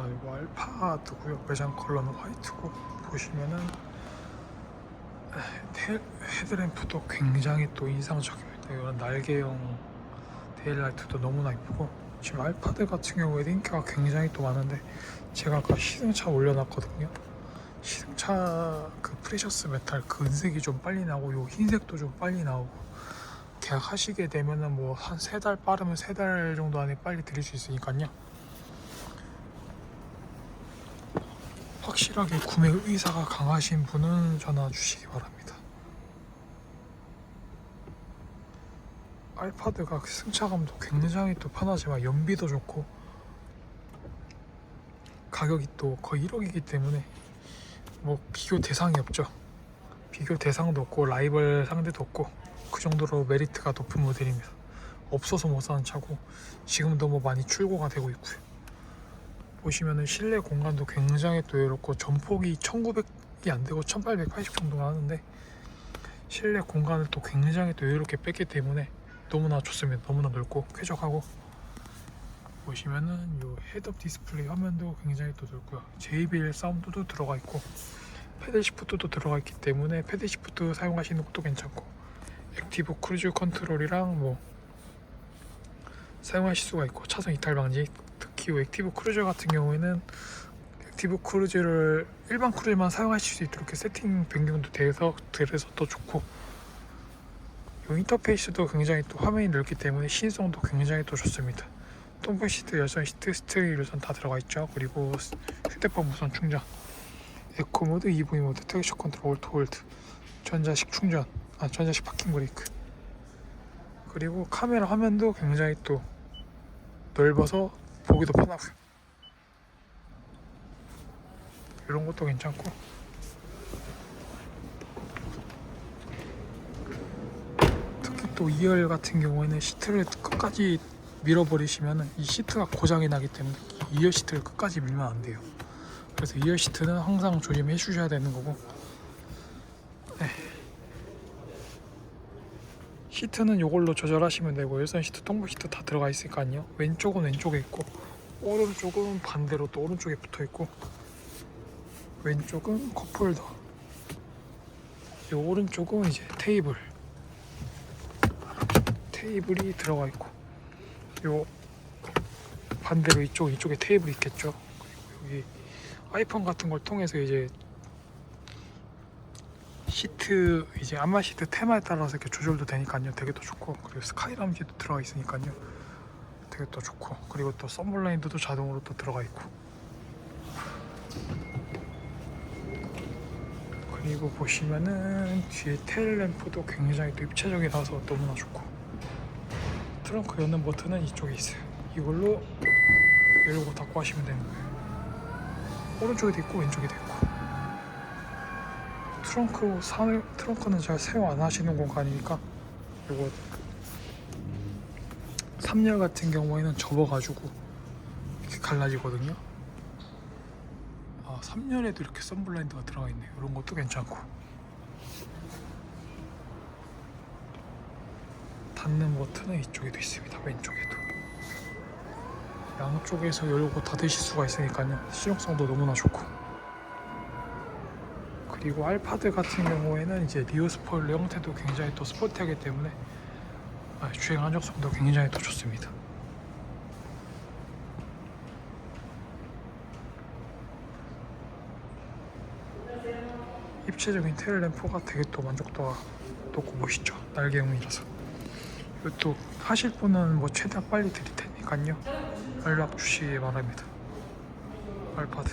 자 이거 알파드고요 외장 컬러는 화이트고 보시면은 헤드램프도 굉장히 또 인상적입니다 이런 날개형 데일라이트도 너무나 이쁘고 지금 알파드 같은 경우에도 인기가 굉장히 또 많은데 제가 아까 시승차 올려놨거든요. 시승차 그 프레셔스 메탈 그 은색이 좀 빨리 나오고 요 흰색도 좀 빨리 나오고 계약하시게 되면은 뭐 한 세 달 빠르면 세 달 정도 안에 빨리 드릴 수 있으니까요 확실하게 구매 의사가 강하신 분은 전화 주시기 바랍니다. 알파드가 승차감도 굉장히 또 편하지만 연비도 좋고 가격이 또 거의 1억이기 때문에 뭐 비교 대상이 없죠. 비교 대상도 없고 라이벌 상대도 없고 그 정도로 메리트가 높은 모델입니다. 없어서 못 사는 차고 지금도 뭐 많이 출고가 되고 있고요. 보시면은 실내 공간도 굉장히 또 여롭고 전폭이 1900이 안 되고 1880 정도가 하는데 실내 공간을 또 굉장히 또 여유롭게 뺐기 때문에 너무나 좋습니다. 너무나 넓고 쾌적하고 보시면은 요 헤드업 디스플레이 화면도 굉장히 또 넓고요. JBL 사운드도 들어가 있고 패들 시프트도 들어가 있기 때문에 패들 시프트 사용하시는 것도 괜찮고 액티브 크루즈 컨트롤이랑 뭐 사용하실 수가 있고 차선 이탈 방지 특히 이 액티브 크루즈 같은 경우에는 액티브 크루즈를 일반 크루즈만 사용하실 수 있도록 세팅 변경도 돼서 그래서 더 좋고 이 인터페이스도 굉장히 또 화면이 넓기 때문에 신성도 굉장히 또 좋습니다. 톰프 시트, 열선 시트, 스티어링 열선 다 들어가 있죠. 그리고 휴대폰 무선 충전, 에코 모드, EV 모드, 트랙션 컨트롤, 올트 홀드, 전자식 충전, 아 전자식 파킹 브레이크. 그리고 카메라 화면도 굉장히 또 넓어서 보기도 편하고요. 이런 것도 괜찮고 특히 또 2열 같은 경우에는 시트를 끝까지 밀어버리시면 이 시트가 고장이 나기 때문에 2열 시트를 끝까지 밀면 안 돼요. 그래서 2열 시트는 항상 조심해 주셔야 되는 거고 네. 시트는 이걸로 조절하시면 되고 열선 시트, 통보 시트 다 들어가 있으니까요. 왼쪽은 왼쪽에 있고 오른쪽은 반대로 또 오른쪽에 붙어 있고 왼쪽은 컵홀더 이 오른쪽은 이제 테이블 테이블이 들어가 있고 요 반대로 이쪽 이쪽에 테이블이 있겠죠. 그리고 여기 아이폰 같은 걸 통해서 이제 시트 이제 안마 시트 테마에 따라서 이렇게 조절도 되니까요. 되게 또 좋고 그리고 스카이 라운지도 들어가 있으니까요. 되게 또 좋고 그리고 또 썬블라인드도 자동으로 또 들어가 있고 그리고 보시면은 뒤에 테일 램프도 굉장히 또 입체적이라서 너무나 좋고 트렁크 여는 버튼은 이쪽에 있어요. 이걸로 열고 닫고 하시면 되는 거예요. 오른쪽에도 있고 왼쪽에도 있고. 트렁크 사 트렁크는 잘 사용 안 하시는 공간이니까 이거 3열 같은 경우에는 접어가지고 이렇게 갈라지거든요. 아 3열에도 이렇게 썬블라인드가 들어가 있네요. 이런 것도 괜찮고. 닫는 버튼은 이쪽에도 있습니다. 왼쪽에도. 양쪽에서 열고 닫으실 수가 있으니까요. 실용성도 너무나 좋고. 그리고 알파드 같은 경우에는 이제 리어 스포일러 형태도 굉장히 또 스포티하기 때문에 아, 주행 안정성도 굉장히 더 좋습니다. 입체적인 테일 램프가 되게 또 만족도가 높고 멋있죠. 날개형이라서. 이것도 하실 분은 뭐 최대한 빨리 드릴 테니까요. 연락 주시기 바랍니다. 알파드.